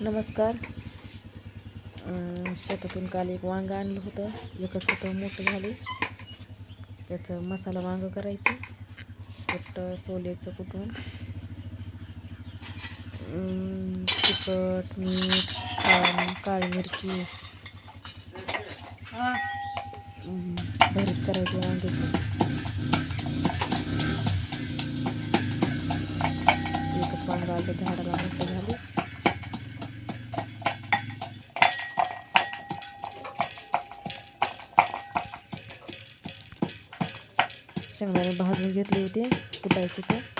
नमस्कार. शेतातून काल एक वांगं आणलं होतं. एकच होतं मोठं झाले. त्याचं मसाला वांगं करायचं. कुठं सोल्याचं कुठून? अं, तिखट मीठ काळ मिरची. भरीत करायचे वांग्याचं. वांगं आलं झाडाला मोठं झाले. शेंगदाणे भाजून घेतले होते कुटायचे ते.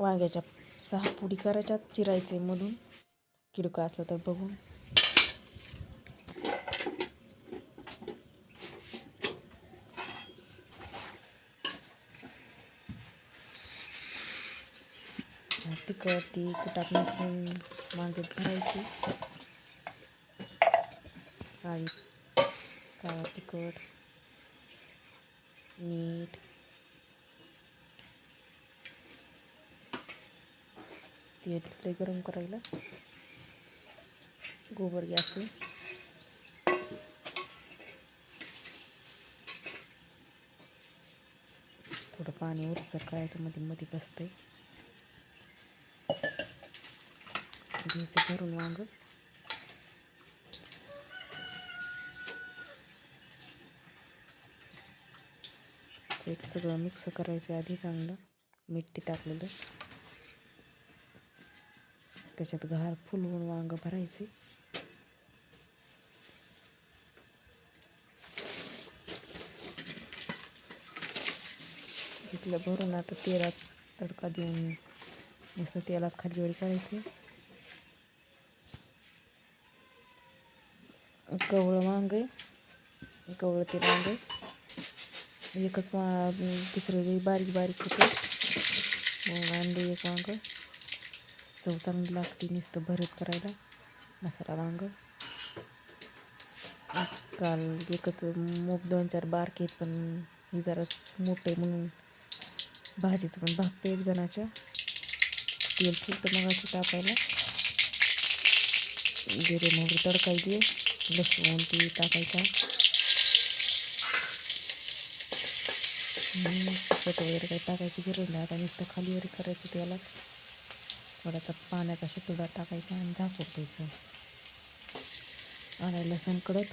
वांग्याच्या सहा पुडी करायच्या चिरायचे मधून. किडका असला तर बघून. तिखट ती कुटात नसून वांग्यात भरायची. काळी काळा तिखट मीठ. तेल लय गरम करायला. गोबर गॅस थोडं पाणी उरसर करायचं मध्ये मध्ये बसतंय. घ्यायचं भरून वांग. एक सगळं मिक्स करायचं आधी चांगलं. मीठ ते टाकलेलं. त्याच्यात घार फुलवून वांग भरायचे. इथलं भरून आता तेलात तडका देऊन मस्त तेलात खालीवर करायचे. कवळं वांग आहे कवळं ते वांग. एकच वा दुसरं बारीक बारीक होतं मग एक वांग. चव चांगली लागते नुसतं भरत करायला. मसाला वांग. आजकाल एकच मूग दोन चार बारके आहेत पण ही जरा मोठे म्हणून भाजीचं पण भागतं एक जणाच्या. तेल फुलतं मग असं टाकायला जिरे मोहरी तडकायची. लसूण ती टाकायचा. वगैरे काही टाकायची गरज नाही. आता नुसतं खाली वगैरे करायचं त्याला. थोडासा पाण्याचा शितोडा टाकायचा आणि झाकून द्यायचं आलं कडक.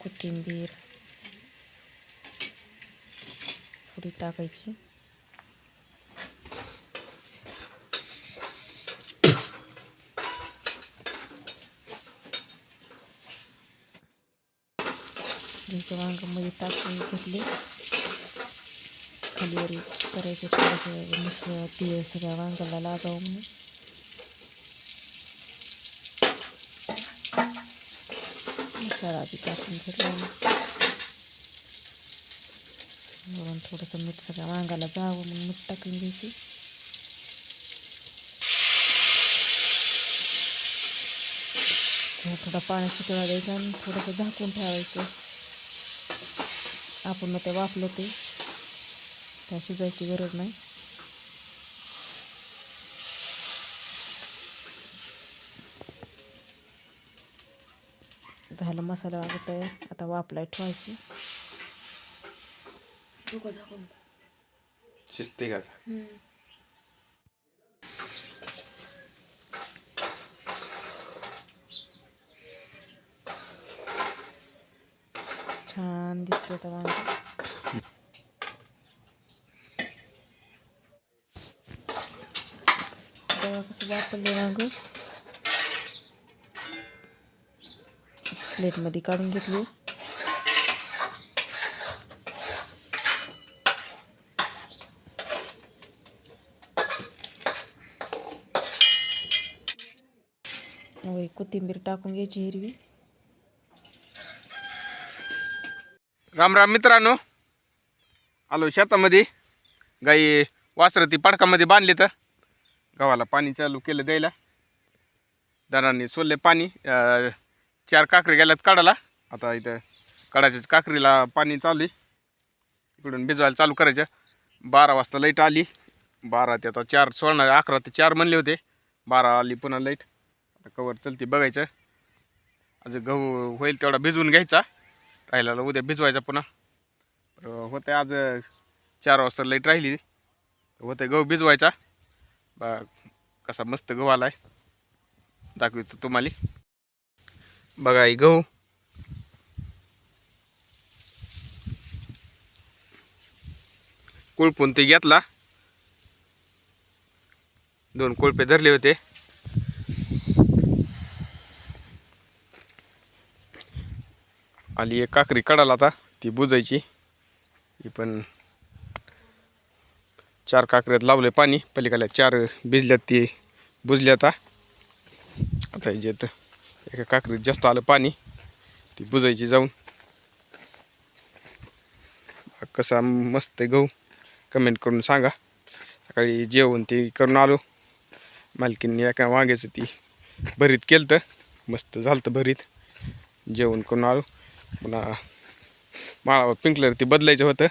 कोथिंबीर. थोडी टाकायची. घ्यायचं वांगामध्ये टाकून घेतली. खालीवर करायचं थोडंसं मिक्स ते सगळ्या वांगाला लागावं म्हणून मसाला आधी टाकून घेतला म्हणून थोडंसं मीठ सगळ्या वांगाला जावं म्हणून मीठ टाकून घ्यायची थोडा पाणी शिकवा द्यायचा आणि थोडंसं झाकून ठेवायचं आपण मग ते वापलं ते त्या शिजायची गरज नाही. झालं मसाला वागत आहे आता वापलाय ठेवायची. शिजते का? छान दिसतं आता वांग. तेव्हा कसं वापरले वांग प्लेटमध्ये काढून घेतली मग कोथिंबीर टाकून घ्यायची हिरवी राम राम मित्रांनो. आलो शेतामध्ये. गाई वासरं ती पाडकामध्ये बांधली तर गव्हाला पाणी चालू केलं द्यायला. दरांनी सोडले पाणी. चार काकरी गेल्यात काढायला. आता इथं काढायच्याच काकरीला पाणी चालू आहे. इकडून भिजवायला चालू करायचं. बारा वाजता लाइट आली. बारा ते आता चार सोडणार अकरा ते चार म्हणले होते. बारा आली पुन्हा लाइट. आता कवर चलते बघायचं. आज गहू होईल तेवढा भिजवून घ्यायचा. राहिला उद्या भिजवायचा पुन्हा. होतं आज चार वाजता लाइट राहिली. होतं गहू भिजवायचा. बा कसा मस्त गहू आला आहे दाखवितो तुम्हाला. बघा ही गहू. कुळपून ते घेतला. दोन कोळपे धरले होते. आली एक काकरी काढायला आता ती बुजायची. ही पण चार काकऱ्यात लावले पाणी. पलीकडल्या चार भिजल्यात ते बुजली आता. आता ह्याच्यात एका काकरीत जास्त आलं पाणी ती बुजायची जाऊन. कसा मस्त आहे गहू. कमेंट करून सांगा. सकाळी जेवण ते करून आलो. मालकीने एका वांग्याचं ती भरीत केलं तर मस्त झालं तर भरीत. जेवण करून आलो. पुन्हा माळावर पिंकलर ते बदलायचं होतं.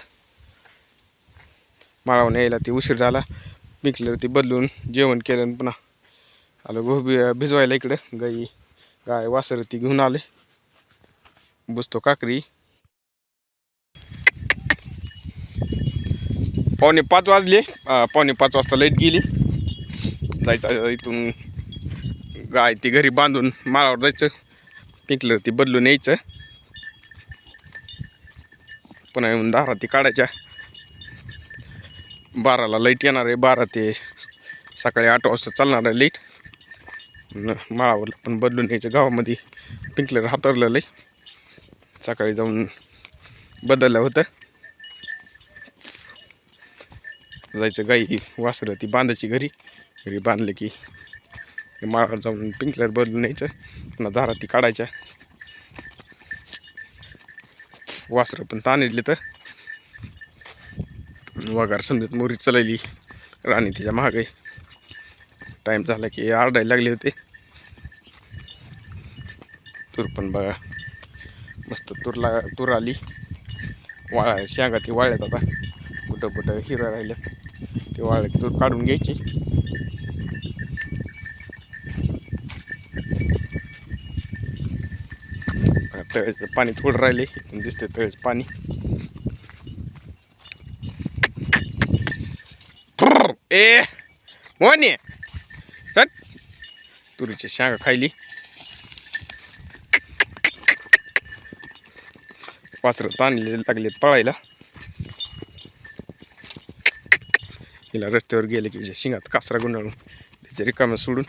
माळावर यायला ते उशीर झाला. पिंकलर ते बदलून जेवण केलं पुन्हा आलं गहू बी भिजवायला इकडं. गाई गाय वासर ती घेऊन आले. बुजतो काकरी. पावणे पाच वाजले. पावणे पाच वाजता लाइट गेली. जायचं इथून गाय ती घरी बांधून माळावर जायचं. पिंकलर ती बदलून यायचं. पुन्हा येऊन दारा ती काढायच्या. बाराला लाइट येणार आहे बारा ते सकाळी आठ वाजता चालणार आहे लाइट माळावर पण बदलून यायचं गावामध्ये पिंकलर हातरलेलं आहे सकाळी जाऊन बदललं होतं. जायचं गाई वासरं ती बांधायची घरी. घरी बांधलं की माळावर जाऊन पिंकलर बदलून यायचं. पुन्हा दारा ती काढायच्या. वासरं पण ताणले तर. वगार समजत मोरी चलायली राणी तिच्या महागाई टाईम झाला की आरडायला लागले होते. तूर पण बघा. मस्त तुरला तूर आली. वाळा शेंगा ती वाळल्यात आता. कुठं कुठं हिरा राहिल्यात ते वाळले तूर काढून घ्यायची. तळ्याचं पाणी थोडं राहिले. दिसते तळ्याचं पाणी. ए मोनी चट तुरीची शेंगा खायली. वासर ताणले लागलेत पळायला. हिला रस्त्यावर गेले की शिंगात कासरा गुंडाळून त्याच्या रिकाम्या सोडून.